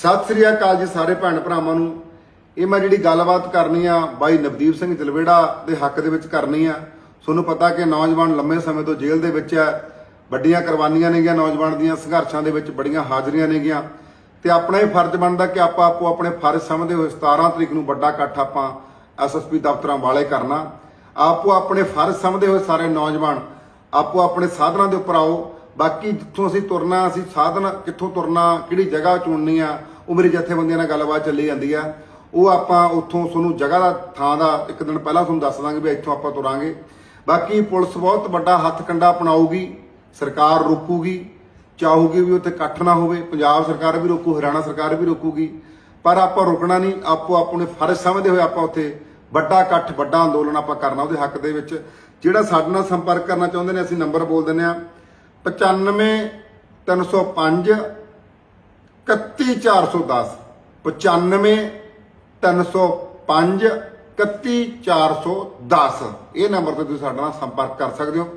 ਸਤਿ ਸ੍ਰੀ ਅਕਾਲ ਜੀ ਸਾਰੇ ਭੈਣ ਭਰਾਵਾਂ ਨੂੰ। ਇਹ ਮੈਂ ਜਿਹੜੀ ਗੱਲਬਾਤ ਕਰਨੀ ਆ, ਬਾਈ ਨਵਦੀਪ ਸਿੰਘ ਜਲਵੇੜਾ ਦੇ ਹੱਕ ਦੇ ਵਿੱਚ ਕਰਨੀ ਆ। ਤੁਹਾਨੂੰ ਪਤਾ ਕਿ ਨੌਜਵਾਨ ਲੰਮੇ ਸਮੇਂ ਤੋਂ ਜੇਲ੍ਹ ਦੇ ਵਿੱਚ ਹੈ ਵੱਡੀਆਂ ਕੁਰਬਾਨੀਆਂ ਨੇਗੀਆਂ ਨੌਜਵਾਨ ਦੀਆਂ, ਸੰਘਰਸ਼ਾਂ ਦੇ ਵਿੱਚ ਬੜੀਆਂ ਹਾਜ਼ਰੀਆਂ ਨੇਗੀਆਂ। ਤੇ ਆਪਣਾ ਹੀ ਫਰਜ਼ ਬਣਦਾ ਕਿ ਆਪਾਂ ਆਪੋ ਆਪਣੇ ਫਰਜ਼ ਸਮਝਦੇ ਹੋਏ 17 ਤਰੀਕ ਨੂੰ ਵੱਡਾ ਇਕੱਠ ਆਪਾਂ ਐਸਐਸਪੀ ਦਫ਼ਤਰਾਂ ਵਾਲੇ ਕਰਨਾ। ਆਪੋ ਆਪਣੇ ਫਰਜ਼ ਸਮਝਦੇ ਹੋਏ ਸਾਰੇ ਨੌਜਵਾਨ ਆਪੋ ਆਪਣੇ ਸਾਧਨਾਂ ਦੇ ਉੱਪਰ ਆਓ। ਬਾਕੀ ਜਿੱਥੋਂ ਅਸੀਂ ਤੁਰਨਾ, ਅਸੀਂ ਸਾਧਨ ਕਿੱਥੋਂ ਤੁਰਨਾ, ਕਿਹੜੀ ਜਗ੍ਹਾ ਚੁਣਨੀ ਆ, ਉਹ ਮੇਰੀ ਜਥੇਬੰਦੀਆਂ ਨਾਲ ਗੱਲਬਾਤ ਚੱਲੀ ਜਾਂਦੀ ਆ। ਉਹ ਆਪਾਂ ਉੱਥੋਂ ਤੁਹਾਨੂੰ ਜਗ੍ਹਾ ਦਾ, ਥਾਂ ਦਾ ਇੱਕ ਦਿਨ ਪਹਿਲਾਂ ਤੁਹਾਨੂੰ ਦੱਸ ਦਾਂਗੇ ਵੀ ਇੱਥੋਂ ਆਪਾਂ ਤੁਰਾਂਗੇ। ਬਾਕੀ ਪੁਲਿਸ ਬਹੁਤ ਵੱਡਾ ਹੱਥ ਕੰਡਾ ਅਪਣਾਊਗੀ, ਸਰਕਾਰ ਰੋਕੂਗੀ, ਚਾਹੂਗੀ ਵੀ ਉੱਥੇ ਇਕੱਠ ਨਾ ਹੋਵੇ, ਪੰਜਾਬ ਸਰਕਾਰ ਵੀ ਰੋਕੂ, ਹਰਿਆਣਾ ਸਰਕਾਰ ਵੀ ਰੋਕੂਗੀ। ਪਰ ਆਪਾਂ ਰੁਕਣਾ ਨਹੀਂ, ਆਪੋ ਆਪਣੇ ਫਰਜ਼ ਸਮਝਦੇ ਹੋਏ ਆਪਾਂ ਉੱਥੇ ਵੱਡਾ ਇਕੱਠ, ਵੱਡਾ ਅੰਦੋਲਨ ਆਪਾਂ ਕਰਨਾ ਉਹਦੇ ਹੱਕ ਦੇ ਵਿੱਚ। ਜਿਹੜਾ ਸਾਡੇ ਨਾਲ ਸੰਪਰਕ ਕਰਨਾ ਚਾਹੁੰਦੇ ਨੇ, ਅਸੀਂ ਨੰਬਰ ਬੋਲ ਦਿੰਦੇ ਆ 95 305 31410 95 305 31410 ਇਹ ਨੰਬਰ ਤੇ ਤੁਸੀਂ ਸਾਡੇ ਨਾਲ ਸੰਪਰਕ ਕਰ ਸਕਦੇ ਹੋ।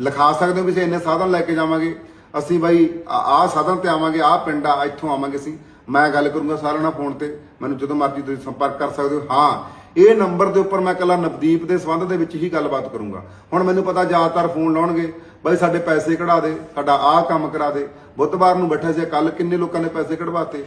ਲਿਖਾ ਸਕਦੇ ਹੋ ਵੀ ਅਸੀਂ ਇੰਨੇ ਸਾਧਨ ਲੈ ਕੇ ਜਾਵਾਂਗੇ। ਅਸੀਂ ਬਾਈ ਆਹ ਸਾਧਨ ਤੇ ਆਵਾਂਗੇ, ਆਹ ਪਿੰਡ ਆ, ਇੱਥੋਂ ਆਵਾਂਗੇ ਅਸੀਂ। ਮੈਂ ਗੱਲ ਕਰੂੰਗਾ ਸਾਰਿਆਂ ਨਾਲ ਫੋਨ ਤੇ। ਮੈਨੂੰ ਜਦੋਂ ਮਰਜ਼ੀ ਤੁਸੀਂ ਸੰਪਰਕ ਕਰ ਸਕਦੇ ਹੋ। ਹਾਂ ਇਹ ਨੰਬਰ ਦੇ ਉੱਪਰ ਮੈਂ ਕੱਲਾ ਨਵਦੀਪ ਦੇ ਸੰਬੰਧ ਦੇ ਵਿੱਚ ਹੀ ਗੱਲਬਾਤ ਕਰੂੰਗਾ। ਹੁਣ ਮੈਨੂੰ ਪਤਾ ਜ਼ਿਆਦਾਤਰ ਫੋਨ ਲਾਉਣਗੇ, ਬਾਈ ਸਾਡੇ ਪੈਸੇ ਕਢਾ ਦੇ, ਸਾਡਾ ਆਹ ਕੰਮ ਕਰਾ ਦੇ। ਬੁੱਧਵਾਰ ਨੂੰ ਬੈਠਾ ਸੀ ਕੱਲ ਕਿੰਨੇ ਲੋਕਾਂ ਨੇ ਪੈਸੇ ਕਢਵਾਤੇ?